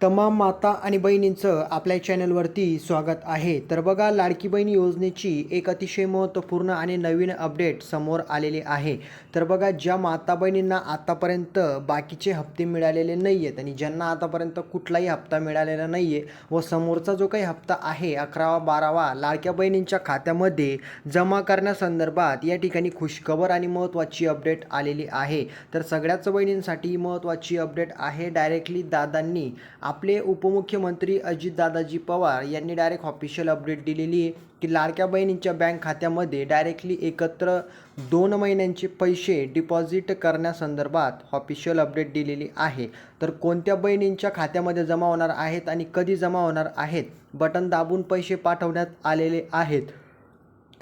तमाम माता आणि बहिणींचं आपल्या चॅनलवरती स्वागत आहे. तर बघा लाडकी बहीण योजनेची एक अतिशय महत्त्वपूर्ण आणि नवीन अपडेट समोर आलेली आहे. तर बघा ज्या माता बहिणींना आतापर्यंत बाकीचे हप्ते मिळालेले नाही आहेत आणि ज्यांना आतापर्यंत कुठलाही हप्ता मिळालेला नाही आहे व समोरचा जो काही हप्ता आहे अकरावा बारावा लाडक्या बहिणींच्या खात्यामध्ये जमा करण्यासंदर्भात या ठिकाणी खुशखबर आणि महत्त्वाची अपडेट आलेली आहे. तर सगळ्याच बहिणींसाठी महत्त्वाची अपडेट आहे. डायरेक्टली दादांनी आपले उपमुख्यमंत्री अजितदादाजी पवार यांनी डायरेक्ट ऑफिशियल अपडेट दिलेली आहे की लाडक्या बहिणींच्या बँक खात्यामध्ये डायरेक्टली एकत्र दोन महिन्यांचे पैसे डिपॉझिट करण्यासंदर्भात ऑफिशियल अपडेट दिलेली आहे. तर कोणत्या बहिणींच्या खात्यामध्ये जमा होणार आहेत आणि कधी जमा होणार आहेत? बटन दाबून पैसे पाठवण्यात आलेले आहेत.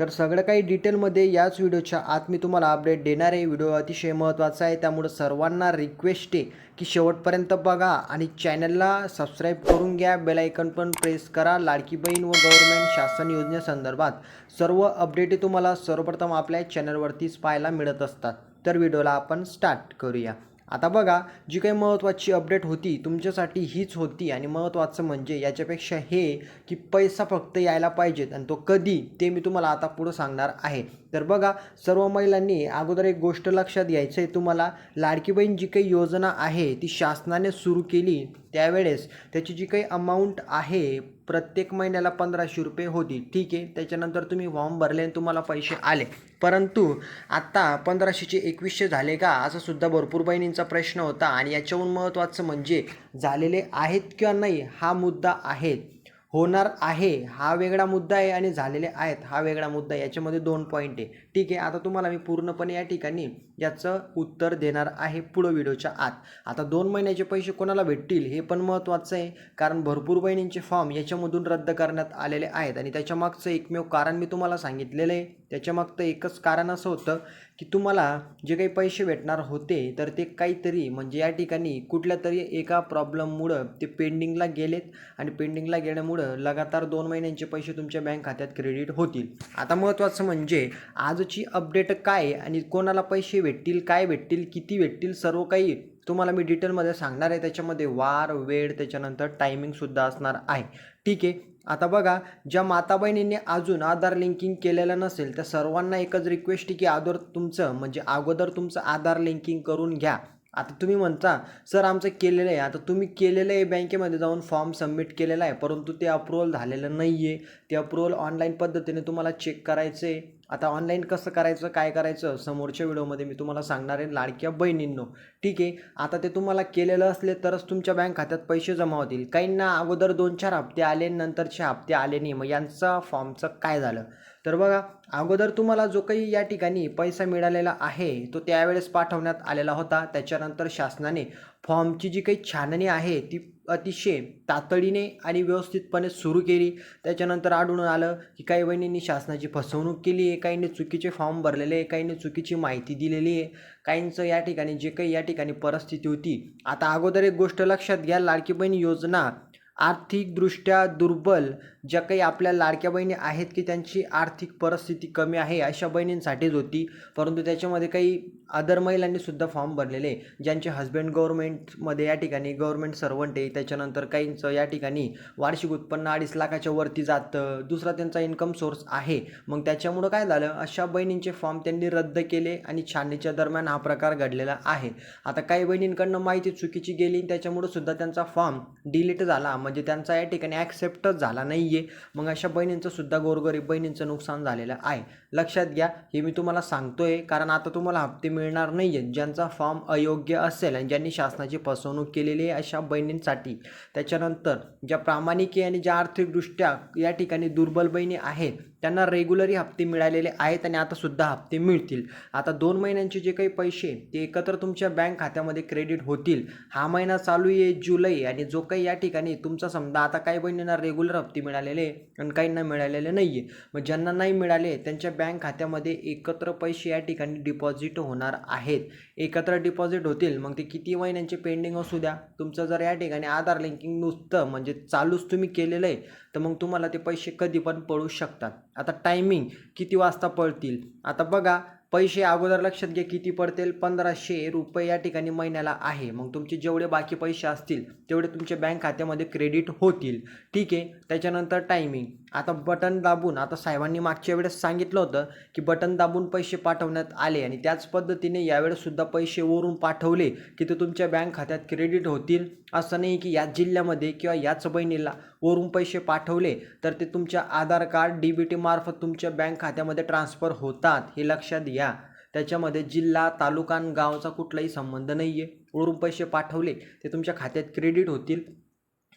तर सगळं काही डिटेलमध्ये याच व्हिडिओच्या आत मी तुम्हाला अपडेट देणार आहे. व्हिडिओ अतिशय महत्त्वाचा आहे. त्यामुळे सर्वांना रिक्वेस्ट आहे की शेवटपर्यंत बघा आणि चॅनलला सबस्क्राईब करून घ्या. बेल आयकन पण प्रेस करा. लाडकी बहीण व गव्हर्नमेंट शासन योजनेसंदर्भात सर्व अपडेट तुम्हाला सर्वप्रथम आपल्या चॅनलवरतीच पाहायला मिळत असतात. तर व्हिडिओला आपण स्टार्ट करूया. आता बघा जी काही महत्त्वाची अपडेट होती तुमच्यासाठी हीच होती आणि महत्त्वाचं म्हणजे याच्यापेक्षा हे की पैसा फक्त यायला पाहिजेत आणि तो कधी ते मी तुम्हाला आता पुढं सांगणार आहे. तर बघा सर्व महिलांनी अगोदर एक गोष्ट लक्षात घ्यायचं आहे तुम्हाला लाडकी बहीण जी काही योजना आहे ती शासनाने सुरू केली त्यावेळेस त्याची जी काही अमाऊंट आहे प्रत्येक महिन्याला पंधराशे रुपये होती. ठीक आहे? त्याच्यानंतर तुम्ही फॉर्म भरले आणि तुम्हाला पैसे आले. परंतु आत्ता पंधराशेचे एकवीसशे झाले का? असा सुद्धा भरपूर बहिणींचा प्रश्न होता आणि याच्याहून महत्त्वाचं म्हणजे झालेले आहेत किंवा नाही हा मुद्दा आहे. होणार आहे. हा वेगळा मुद्दा आहे आणि झालेले आहेत. हा वेगळा मुद्दा आहे. याच्यामध्ये दोन पॉईंट आहे. ठीक आहे. आता तुम्हाला मी पूर्णपणे या ठिकाणी याचं उत्तर देणार आहे पुढं व्हिडिओच्या आत. आता दोन महिन्याचे पैसे कोणाला भेटतील हे पण महत्त्वाचं आहे. कारण भरपूर बहिणींचे फॉर्म याच्यामधून रद्द करण्यात आलेले आहेत. आणि त्याच्यामागचं एकमेव कारण मी तुम्हाला सांगितलेलं आहे. त्याच्यामागचं एकच कारण असं होतं की तुम्हाला जे काही पैसे भेटणार होते तर ते काहीतरी म्हणजे या ठिकाणी कुठल्या तरी एका प्रॉब्लेममुळं ते पेंडिंगला गेलेत आणि पेंडिंगला गेल्यामुळं लगातार दोन महिन्यांचे पैसे तुमच्या बँक खात्यात क्रेडिट होतील. आता महत्त्वाचं म्हणजे आजची अपडेट काय आणि कोणाला पैसे भेटतील काय भेटतील किती भेटतील सर्व काही तुम्हाला मी डिटेलमध्ये सांगणार आहे. त्याच्यामध्ये वार वेळ त्याच्यानंतर टायमिंगसुद्धा असणार आहे. ठीक आहे? आता बघा ज्या माता बहिणींनी अजून आधार लिंकिंग केलेलं नसेल त्या सर्वांना एकच रिक्वेस्ट आहे की अगोदर तुमचं म्हणजे अगोदर तुमचं आधार लिंकिंग करून घ्या. आता तुम्ही म्हणता सर आमचं केलेलं आहे. आता तुम्ही केलेलं आहे बँकेमध्ये जाऊन फॉर्म सबमिट केलेला आहे परंतु ते अप्रुव्हल झालेलं नाही आहे ते अप्रुव्हल ऑनलाईन पद्धतीने तुम्हाला चेक करायचं आहे आता ऑनलाईन कसं करायचं काय करायचं? समोरच्या व्हिडिओमध्ये मी तुम्हाला सांगणार आहे लाडक्या बहिणींनो. ठीक आहे? आता ते तुम्हाला केलेलं असले तरच तुमच्या बँक खात्यात पैसे जमा होतील. काहींना अगोदर दोन चार हप्ते आले नंतरचे हप्ते आले नाही. मग यांचा फॉर्मचं काय झालं? तर बघा अगोदर तुम्हाला जो काही या ठिकाणी पैसा मिळालेला आहे तो त्यावेळेस पाठवण्यात आलेला होता. त्याच्यानंतर शासनाने फॉर्मची जी काही छाननी आहे ती अतिशय तातडीने आणि व्यवस्थितपणे सुरू केली. त्याच्यानंतर आढळून आलं की काही बहिणींनी शासनाची फसवणूक केली आहे काहींनी चुकीचे फॉर्म भरलेले आहे काहींनी चुकीची माहिती दिलेली आहे. काहींचं या ठिकाणी जे काही या ठिकाणी परिस्थिती होती आता अगोदर एक गोष्ट लक्षात घ्या लाडकी बहीण योजना आर्थिकदृष्ट्या दुर्बल ज्या काही आपल्या लाडक्या बहिणी आहेत की त्यांची आर्थिक परिस्थिती कमी आहे अशा बहिणींसाठीच होती. परंतु त्याच्यामध्ये काही अदर महिलांनीसुद्धा फॉर्म भरलेले ज्यांचे हस्बंड गव्हर्मेंटमध्ये या ठिकाणी गव्हर्मेंट सर्वंट आहे. त्याच्यानंतर काहींचं या ठिकाणी वार्षिक उत्पन्न अडीच लाखाच्या वरती जातं. दुसरा त्यांचा इन्कम सोर्स आहे. मग त्याच्यामुळं काय झालं? अशा बहिणींचे फॉर्म त्यांनी रद्द केले आणि छाननीच्या दरम्यान हा प्रकार घडलेला आहे. आता काही बहिणींकडनं माहिती चुकीची गेली त्याच्यामुळं सुद्धा त्यांचा फॉर्म डिलीट झाला. म्हणजे त्यांचा या ठिकाणी ॲक्सेप्टच झाला नाही आहे मग अशा बहिणींचं सुद्धा गोरगरीब बहिणींचं नुकसान झालेलं आहे. लक्षात घ्या हे मी तुम्हाला सांगतो आहे कारण आता तुम्हाला हप्ते मिळणार नाही आहेत ज्यांचा फॉर्म अयोग्य असेल आणि ज्यांनी शासनाची फसवणूक केलेली आहे अशा बहिणींसाठी त्याच्यानंतर ज्या प्रामाणिक आणि ज्या आर्थिकदृष्ट्या या ठिकाणी दुर्बल बहिणी आहेत त्यांना रेग्युलरी हप्ते मिळालेले आहेत आणि आता सुद्धा हप्ते मिळतील. आता दोन महिन्यांचे जे काही पैसे ते एकत्र तुमच्या बँक खात्यामध्ये क्रेडिट होतील. हा महिना चालू आहे जुलै आणि जो काही या ठिकाणी तुमचा समजा आता काही बहिणींना रेग्युलर हप्ते मिळालेले आणि काहींना मिळालेले नाही आहे मग ज्यांना नाही मिळाले त्यांच्या बँक खात्यामध्ये एकत्र पैसे या ठिकाणी डिपॉझिट होणार आहेत. एकत्र डिपॉझिट होतील मग ते किती महिन्यांचे पेंडिंग असू द्या. तुमचं जर या ठिकाणी आधार लिंकिंग नुसतं म्हणजे चालूच तुम्ही केलेलं आहे तर मग तुम्हाला ते पैसे कधी पण पळू शकतात. आता टायमिंग किती वाजता पळतील? आता बघा पैसे अगोदर लक्षात घ्या किती पडतील? पंधराशे रुपये या ठिकाणी महिन्याला आहे. मग तुमचे जेवढे बाकी पैसे असतील तेवढे तुमच्या बँक खात्यामध्ये क्रेडिट होतील. ठीक आहे? त्याच्यानंतर टायमिंग आता बटन दाबून आता साहेबांनी मागच्या वेळेस सांगितलं होतं की बटन दाबून पैसे पाठवण्यात आले आणि त्याच पद्धतीने यावेळेससुद्धा पैसे वरून पाठवले की ते तुमच्या बँक खात्यात क्रेडिट होतील. असं नाही की याच जिल्ह्यामध्ये किंवा याच बहिणीला वरून पैसे पाठवले तर ते तुमच्या आधार कार्ड डी बी टीमार्फत तुमच्या बँक खात्यामध्ये ट्रान्सफर होतात. हे लक्षात घ्या. या त्याच्यामध्ये जिल्हा तालुका आणि गावचा कुठलाही संबंध नाही आहे वरून पैसे पाठवले ते तुमच्या खात्यात क्रेडिट होतील.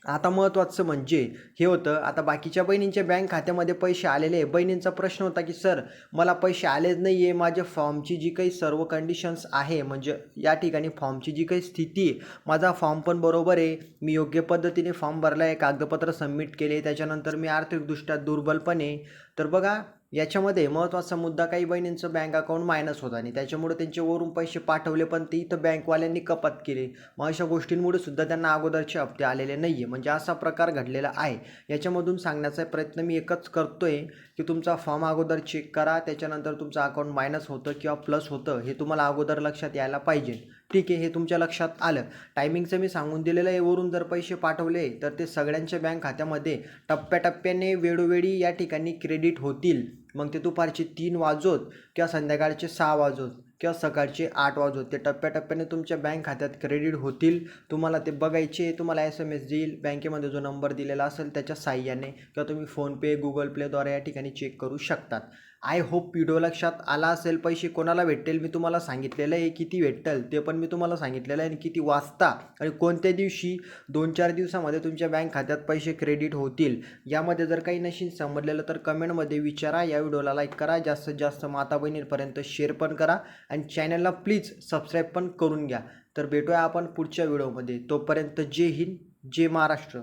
आता महत्त्वाचं म्हणजे हे होतं आता बाकीच्या बहिणींच्या बँक खात्यामध्ये पैसे आलेले आहे. बहिणींचा प्रश्न होता की सर मला पैसे आलेच नाही आहे माझ्या फॉर्मची जी काही सर्व कंडिशन्स आहे म्हणजे या ठिकाणी फॉर्मची जी काही स्थिती आहे माझा फॉर्म पण बरोबर आहे. मी योग्य पद्धतीने फॉर्म भरला आहे कागदपत्र सबमिट केले त्याच्यानंतर मी आर्थिकदृष्ट्या दुर्बल पण आहे. तर बघा याच्यामध्ये महत्त्वाचा मुद्दा काही बहिणींचं बँक अकाउंट मायनस होतं आणि त्याच्यामुळे त्यांचे वरून पैसे पाठवले पण ते इथं बँकवाल्यांनी कपात केली. मग अशा गोष्टींमुळे सुद्धा त्यांना अगोदरचे हप्ते आलेले नाही आहे म्हणजे असा प्रकार घडलेला आहे. याच्यामधून सांगण्याचा प्रयत्न मी एकच करतो आहे की तुमचा फॉर्म अगोदर चेक करा त्याच्यानंतर तुमचं अकाउंट मायनस होतं किंवा प्लस होतं हे तुम्हाला अगोदर लक्षात यायला पाहिजे. ठीक आहे हे तुमच्या लक्षात आलं. टायमिंगचं मी सांगून दिलेलं आहे वरून जर पैसे पाठवले तर ते सगळ्यांच्या बँक खात्यामध्ये टप्प्याटप्प्याने वेळोवेळी या ठिकाणी क्रेडिट होतील. मग ते दुपारचे तीन वाजोत किंवा संध्याकाळचे सहा वाजोत. किंवा सकाळचे आठ वाज होते टप्प्याटप्प्याने तुमच्या बँक खात्यात क्रेडिट होतील तुम्हाला ते बघायचे तुम्हाला एस एम एस देईल बँकेमध्ये जो नंबर दिलेला असेल त्याच्या साह्याने किंवा तुम्ही फोनपे गुगल प्लेद्वारे या ठिकाणी चेक करू शकतात. आय होप व्हिडिओ लक्षात आला असेल पैसे कोणाला भेटेल मी तुम्हाला सांगितलेलं आहे किती भेटेल ते पण मी तुम्हाला सांगितलेलं आहे आणि किती वाजता आणि कोणत्या दिवशी दोन चार दिवसामध्ये तुमच्या बँक खात्यात पैसे क्रेडिट होतील यामध्ये जर काही नशीन समजलेलं तर कमेंटमध्ये विचारा या व्हिडिओला लाईक करा जास्तीत जास्त माता बहिणींपर्यंत शेअर पण करा. आणि चॅनलला प्लीज सबस्क्राईब पण करून घ्या. तर भेटूया आपण पुढच्या व्हिडिओमध्ये तोपर्यंत जय हिंद जय महाराष्ट्र.